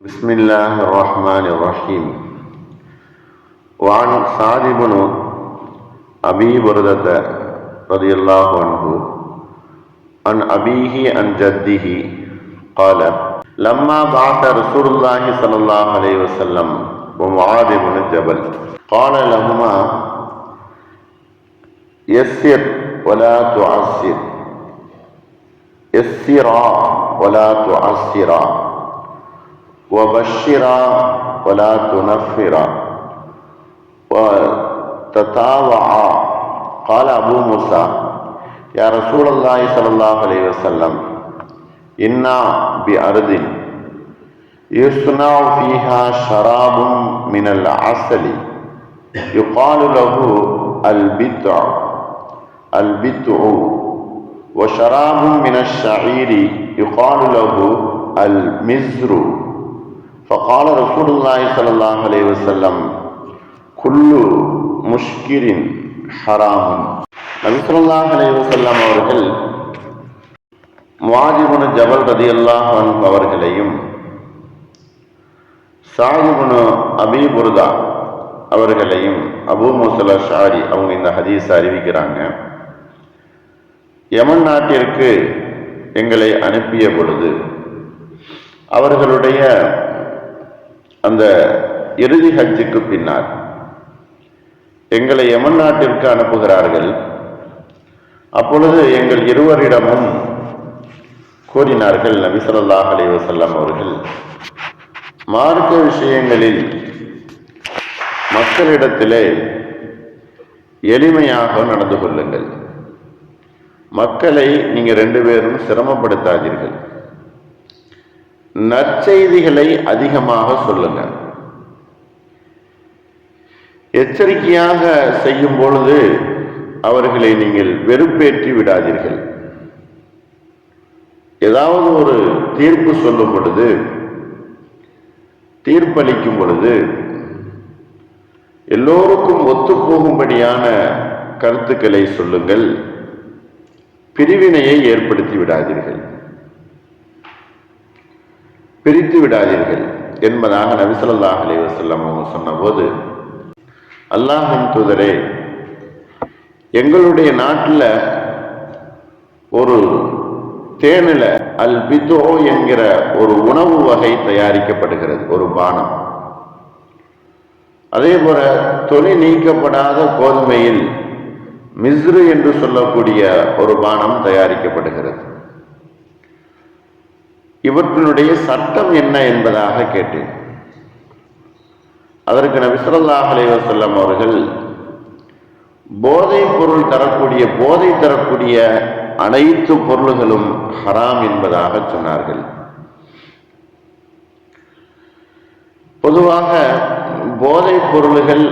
بسم الله الرحمن الرحيم وعن سعد بن أبي بردة رضي الله عنه عن أبيه عن جده قال لما بعث رسول الله صلى الله عليه وسلم ومعاذ بن جبل قال لهما يسر ولا تعسر يسرا ولا تعسرا وبشرا ولا تنفرا وتتاوعا قال أبو موسى يا رسول الله صلى الله عليه وسلم إنا بأرض يصنع فيها شراب من العسل يقال له البتع البتع وشراب من الشعير يقال له المزر. فقال رسول الله صلى الله عليه وسلم كل முஷ்கிர் ஹராமும் நபிசுல்லாஹ் அலைஹி வஸல்லம் அவர்கள் முவாஜிபுன ஜபல் ரதியல்லாஹ் அன்ஹு அவர்களையும் சாஹிபுனு அபி புர்தா அவர்களையும் அபூ மூசலா ஷாரி அவங்க இந்த ஹதீஸ் அறிவிக்கிறாங்க யமன் நாட்டிற்கு எங்களை அனுப்பிய பொழுது அவர்களுடைய அந்த இறுதி ஹஜ்ஜுக்கு பின்னால் எங்களை யமன் நாட்டிற்கு அனுப்புகிறார்கள். அப்பொழுது எங்கள் இருவரிடமும் கூறினார்கள் நபிசல்லாஹ் ஸல்லல்லாஹு அலைஹி அவர்கள் மார்க்க விஷயங்களில் மக்களிடத்திலே எளிமையாக நடந்து கொள்ளுங்கள். மக்களை நீங்கள் ரெண்டு பேரும் சிரமப்படுத்தாதீர்கள். நற்செய்திகளை அதிகமாக சொல்லுங்க. எச்சரிக்கையாக செய்யும் பொழுது அவர்களை நீங்கள் வெறுப்பேற்றி விடாதீர்கள். ஏதாவது ஒரு தீர்ப்பு சொல்லும் பொழுது தீர்ப்பளிக்கும் பொழுது எல்லோருக்கும் ஒத்துப்போகும்படியான கருத்துக்களை சொல்லுங்கள். பிரிவினையை ஏற்படுத்தி விடாதீர்கள். பிரித்து விடாதீர்கள் என்பதாக நபிசல்லாஹ் அலி வசல்லம் அவங்க சொன்னபோது அல்லாஹின் தூதரே எங்களுடைய நாட்டில் ஒரு தேனில அல் பித்தோ என்கிற ஒரு உணவு வகை தயாரிக்கப்படுகிறது ஒரு பானம். அதே போல தொலை நீக்கப்படாத கோதுமையில் மிஸ்ரு என்று சொல்லக்கூடிய ஒரு பானம் தயாரிக்கப்படுகிறது. இவற்றினுடைய சட்டம் என்ன என்பதாக கேட்டேன். அதற்கு நபிசல்லாஹ் அலைவசல்லம் அவர்கள் போதை பொருள் தரக்கூடிய போதை தரக்கூடிய அனைத்து பொருள்களும் ஹராம் என்பதாக சொன்னார்கள். பொதுவாக போதை பொருள்கள்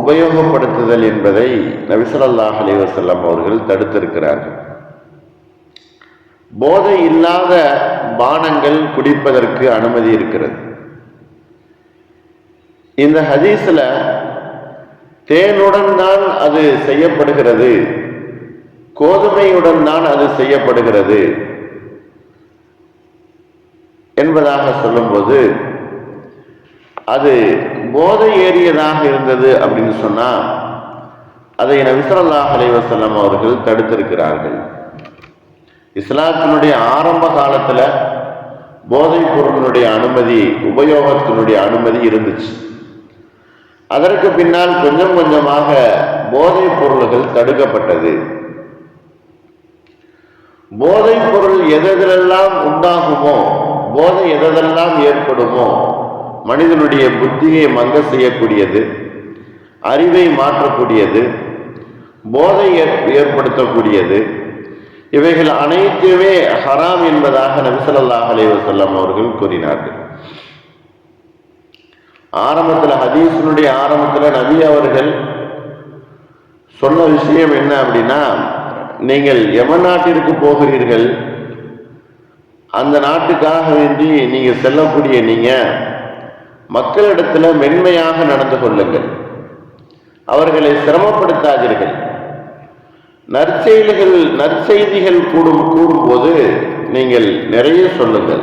உபயோகப்படுத்துதல் என்பதை நபிசல்லாஹ் அலைவசல்லம் அவர்கள் தடுத்திருக்கிறார்கள். போதை இல்லாத பானங்கள் குடிப்பதற்கு அனுமதி இருக்கிறது. இந்த ஹதீஸ்ல தேனுடன் தான் அது செய்யப்படுகிறது. கோதுமையுடன் தான் அது செய்யப்படுகிறது. என்பதாக சொல்லும்போது அது போதை ஏறியதாக இருந்தது அப்படின்னு சொன்னா அதை நபிசல்லாஹ் அலைவசல்லம் அவர்கள் தடுத்திருக்கிறார்கள். இஸ்லாத்தினுடைய ஆரம்ப காலத்துல போதைப் பொருளினுடைய அனுமதி உபயோகத்தினுடைய அனுமதி இருந்துச்சு. அதற்கு பின்னால் கொஞ்சம் கொஞ்சமாக போதைப் பொருள்கள் தடுக்கப்பட்டது. போதைப் பொருள் எதெல்லாம் உண்டாகுமோ போதை எதெல்லாம் ஏற்படுமோ மனிதனுடைய புத்தியை மங்க செய்யக்கூடியது அறிவை மாற்றக்கூடியது போதை ஏற்படுத்தக்கூடியது இவைகள் அனைத்துமே ஹராம் என்பதாக நபிசல்லாஹ் அலைவசல்லம் அவர்கள் கூறினார்கள். ஆரம்பத்தில் ஹதீஸினுடைய ஆரம்பத்தில் நபி அவர்கள் சொன்ன விஷயம் என்ன அப்படின்னா நீங்கள் எம நாட்டிற்கு போகிறீர்கள் அந்த நாட்டுக்காக வேண்டி நீங்கள் செல்லக்கூடிய நீங்கள் மக்களிடத்தில் மென்மையாக நடந்து கொள்ளுங்கள். அவர்களை சிரமப்படுத்தாதீர்கள். நற்செயல்கள் நற்செய்திகள் கூடும் கூடும்போது நீங்கள் நிறைய சொல்லுங்கள்.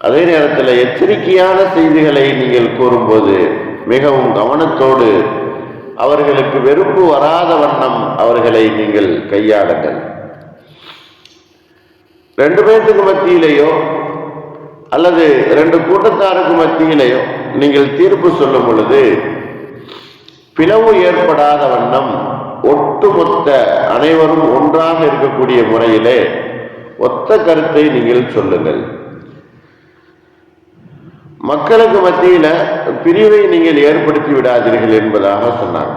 அதே நேரத்தில் எச்சரிக்கையான செய்திகளை நீங்கள் கூறும்போது மிகவும் கவனத்தோடு அவர்களுக்கு வெறுப்பு வராத வண்ணம் அவர்களை நீங்கள் கையாளுங்கள். ரெண்டு பேர்த்துக்கு மத்தியிலேயோ அல்லது ரெண்டு கூட்டத்தாருக்கு மத்தியிலேயோ நீங்கள் தீர்ப்பு சொல்லும் பொழுது பிளவு ஏற்படாத வண்ணம் ஒட்டுமொத்த அனைவரும் ஒன்றாக இருக்கக்கூடிய முறையிலே ஒத்த கருத்தை நீங்கள் சொல்லுங்கள். மக்களுக்கு மத்தியில பிரிவை நீங்கள் ஏற்படுத்தி விடாதீர்கள் என்பதாக சொன்னாங்க.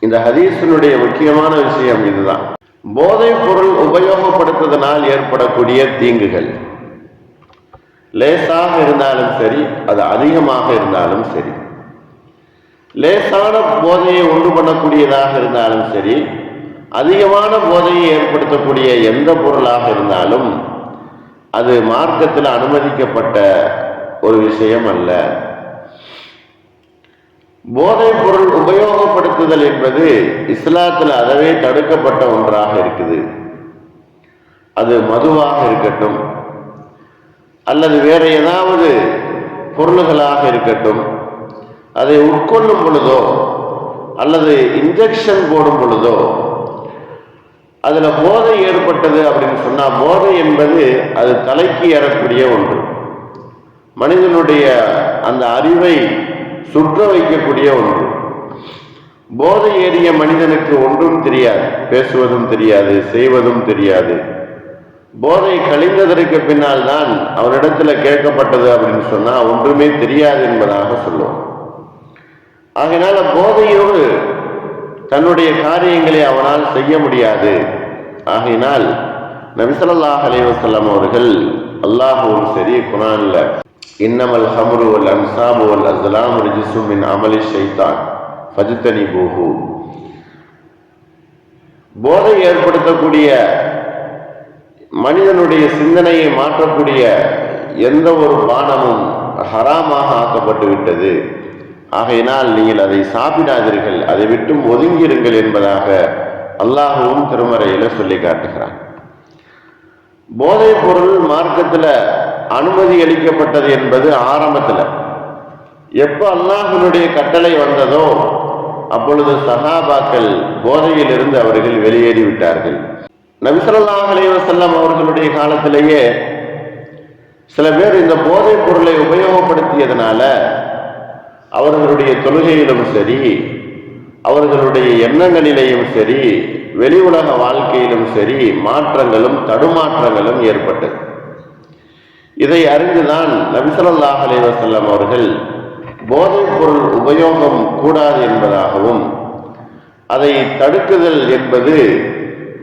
இந்த ஹதீஸினுடைய முக்கியமான விஷயம் இதுதான். போதைப் பொருள் உபயோகப்படுத்துவதனால் ஏற்படக்கூடிய தீங்குகள். லேசாக இருந்தாலும் சரி அது அதிகமாக இருந்தாலும் சரி. லேசான போதையை உண்டு பண்ணக்கூடியதாக இருந்தாலும் சரி அதிகமான போதையை ஏற்படுத்தக்கூடிய எந்த பொருளாக இருந்தாலும் அது மார்க்கத்தில் அனுமதிக்கப்பட்ட ஒரு விஷயம் அல்ல. போதைப் பொருள் உபயோகப்படுத்துதல் என்பது இஸ்லாத்தில் அதவே தடுக்கப்பட்ட ஒன்றாக இருக்குது. அது மதுவாக இருக்கட்டும் அல்லது வேற ஏதாவது பொருள்களாக இருக்கட்டும் அதை உட்கொள்ளும் பொழுதோ அல்லது இன்ஜெக்ஷன் போடும் பொழுதோ அதில் போதை ஏற்பட்டது அப்படின்னு சொன்னால் போதை என்பது அது தலைக்கு ஏறக்கூடிய ஒன்று. மனிதனுடைய அந்த அறிவை சுற்ற வைக்கக்கூடிய ஒன்று. போதை ஏறிய மனிதனுக்கு ஒன்றும் தெரியாது. பேசுவதும் தெரியாது செய்வதும் தெரியாது. போதை கழிந்ததற்கு பின்னால் தான் அவரிடத்தில் கேட்கப்பட்டது அப்படின்னு சொன்னால் ஒன்றுமே தெரியாது என்பதாக சொல்லுவோம். ஆகையினால போதையோடு தன்னுடைய காரியங்களை அவனால் செய்ய முடியாது. ஆகையினால் நபிசல்லாஹ் அலைவசல்லாம் அவர்கள் அல்லாஹுவும் சரி குரான்ல இன்னமல் ஹம்ரு அல் அன்சாபு அல் அஸ்லாம் ரிஜிசுமின் அமலி ஷைத்தான் பஜித்தனி போகு போதை ஏற்படுத்தக்கூடிய மனிதனுடைய சிந்தனையை மாற்றக்கூடிய எந்த ஒரு பானமும் ஹராமாக ஆக்கப்பட்டு விட்டது. ஆகையினால் நீங்கள் அதை சாப்பிடாதீர்கள் அதை விட்டும் ஒதுங்கியிருங்கள் என்பதாக அல்லாஹுவும் திருமறையில் சொல்லி காட்டுகிறான். போதைப் பொருள் மார்க்கத்தில் அனுமதி அளிக்கப்பட்டது என்பது ஆரம்பத்தில். எப்போ அல்லாஹனுடைய கட்டளை வந்ததோ அப்பொழுது சஹாபாக்கள் போதையிலிருந்து அவர்கள் வெளியேறி விட்டார்கள். நபிசல்லாஹ் அலைவசல்லம் அவர்களுடைய காலத்திலேயே சில பேர் இந்த போதைப் பொருளை உபயோகப்படுத்தியதுனால அவர்களுடைய தொழுகையிலும் சரி அவர்களுடைய எண்ணங்களிலேயும் சரி வெளி உலக வாழ்க்கையிலும் சரி மாற்றங்களும் தடுமாற்றங்களும் ஏற்பட்டது. இதை அறிந்துதான் நபிசல்லாஹ் அலைவசல்லம் அவர்கள் போதைப் பொருள் உபயோகம் கூடாது என்பதாகவும் அதை தடுக்குதல் என்பது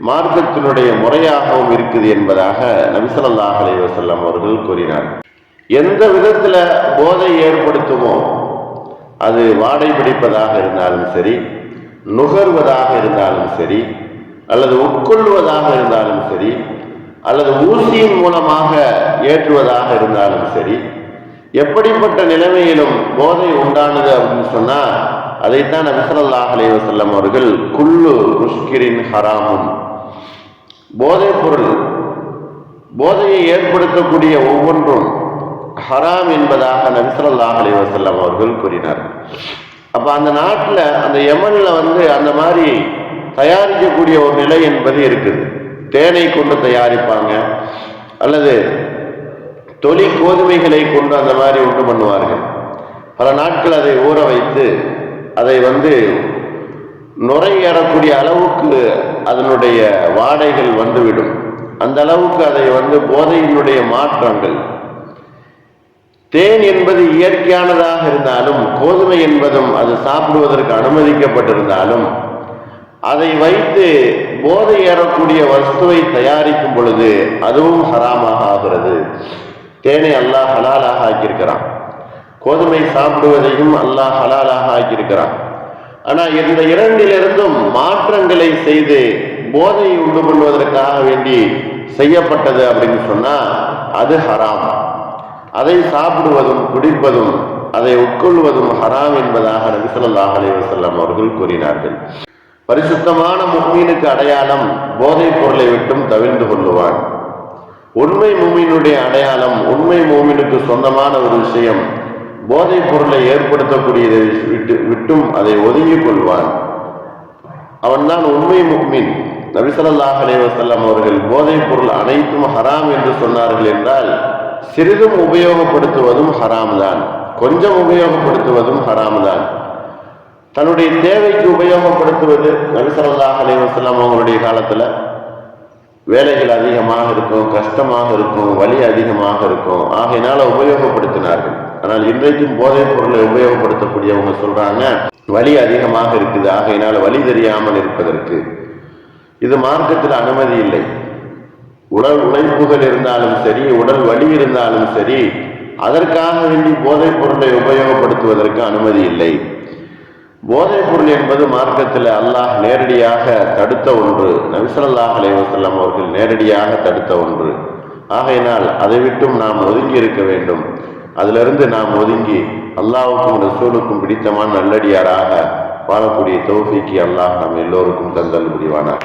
மார்க்கத்தினுடைய முறையாகவும் இருக்குது என்பதாக நபிசல்லாஹ் அலைவசல்லம் அவர்கள் கூறினார் எந்த விதத்தில் போதை ஏற்படுத்துமோ அது வாடை பிடிப்பதாக இருந்தாலும் சரி நுகர்வதாக இருந்தாலும் சரி அல்லது உட்கொள்வதாக இருந்தாலும் சரி அல்லது ஊசியின் மூலமாக ஏற்றுவதாக இருந்தாலும் சரி எப்படிப்பட்ட நிலைமையிலும் போதை உண்டானது அப்படின்னு சொன்னால் அதைத்தான் நபிசல்லாஹ் அலைவசல்லம் அவர்கள் குல்லு முஷ்கிரின் ஹராமும். போதைப் பொருள் போதையை ஏற்படுத்தக்கூடிய ஒவ்வொன்றும் ஹராம் என்பதாக நபிசல்லாஹ் அலி வசல்லம் அவர்கள் கூறினார் அப்போ அந்த நாட்டில் அந்த யமனில் வந்து அந்த மாதிரி தயாரிக்கக்கூடிய ஒரு நிலை என்பது இருக்குது. தேனை கொண்டு தயாரிப்பாங்க அல்லது தொலி கோதுமைகளை கொண்டு அந்த மாதிரி உண்டு பண்ணுவார்கள். பல நாட்கள் அதை ஊற வைத்து அதை வந்து நுரையேறக்கூடிய அளவுக்கு அதனுடைய வாடைகள் வந்துவிடும். அந்த அளவுக்கு அதை வந்து போதையினுடைய மாற்றங்கள் தேன் என்பது இயற்கையானதாக இருந்தாலும் கோதுமை என்பதும் அது சாப்பிடுவதற்கு அனுமதிக்கப்பட்டிருந்தாலும் அதை வைத்து போதை ஏறக்கூடிய வஸ்துவை தயாரிக்கும் பொழுது அதுவும் ஹராமாக ஆகிறது. தேனை அல்லாஹ் ஹலாலாக ஆக்கியிருக்கிறான். கோதுமை சாப்பிடுவதையும் அல்லாஹ் ஹலாலாக ஆக்கியிருக்கிறான். ஆனால் இந்த இரண்டிலிருந்தும் மாற்றங்களை செய்து போதையை உண்டு பண்ணுவதற்காக வேண்டி செய்யப்பட்டது அப்படின்னு சொன்னால் அது ஹராம். அதை சாப்பிடுவதும் குடிப்பதும் அதை உட்கொள்வதும் ஹராம் என்பதாக நபிசல்லாஹ் அலைவசல்லம் அவர்கள் கூறினார்கள். பரிசுத்தமான முக்மீனுக்கு அடையாளம் போதைப் பொருளை விட்டும் தவிர்ந்து கொள்ளுவான். உண்மை மூமினுடைய அடையாளம் உண்மை மூமினுக்கு சொந்தமான ஒரு விஷயம் போதைப் பொருளை ஏற்படுத்தக்கூடியதை விட்டு விட்டும் அதை ஒதுங்கிக் கொள்வான். அவன்தான் உண்மை முக்மின் நபிசல்லாஹ் அலைவசல்லம் அவர்கள் போதைப் பொருள் அனைத்தும் ஹராம் என்று சொன்னார்கள் என்றால் சிறிதும் உபயோகப்படுத்துவதும் ஹராம் தான் கொஞ்சம் உபயோகப்படுத்துவதும் ஹராம் தான் தன்னுடைய தேவைக்கு உபயோகப்படுத்துவது நபிசல்லாஹ் அலைவசல்லம் அவங்களுடைய காலத்துல வேலைகள் அதிகமாக இருக்கும் கஷ்டமாக இருக்கும் வலி அதிகமாக இருக்கும். ஆகையினால உபயோகப்படுத்தினார்கள். ஆனால் இன்றைக்கும் போதைப் பொருளை உபயோகப்படுத்தக்கூடியவங்க சொல்றாங்க வலி அதிகமாக இருக்குது. ஆகையினால் வலி தெரியாமல் இருப்பதற்கு. இது மார்க்கத்தில் அனுமதி இல்லை. உடல் உழைப்புகள் இருந்தாலும் சரி உடல் வலி இருந்தாலும் சரி அதற்காக வேண்டி போதைப் பொருளை உபயோகப்படுத்துவதற்கு அனுமதி இல்லை. போதைப் பொருள் என்பது மார்க்கத்தில் அல்லாஹ் நேரடியாக தடுத்த ஒன்று. நபிசல்லாஹ் அலைவசல்லாம் அவர்கள் நேரடியாக தடுத்த ஒன்று. ஆகையினால் அதை விட்டும் நாம் ஒதுங்கி இருக்க வேண்டும். அதிலிருந்து நாம் ஒதுங்கி அல்லாவுக்கும் ரசூலுக்கும் பிடித்தமான நல்லடியாராக வாழக்கூடிய தோஃபிக்கு அல்லாஹ் நம் எல்லோருக்கும் தந்தல் முடிவானாக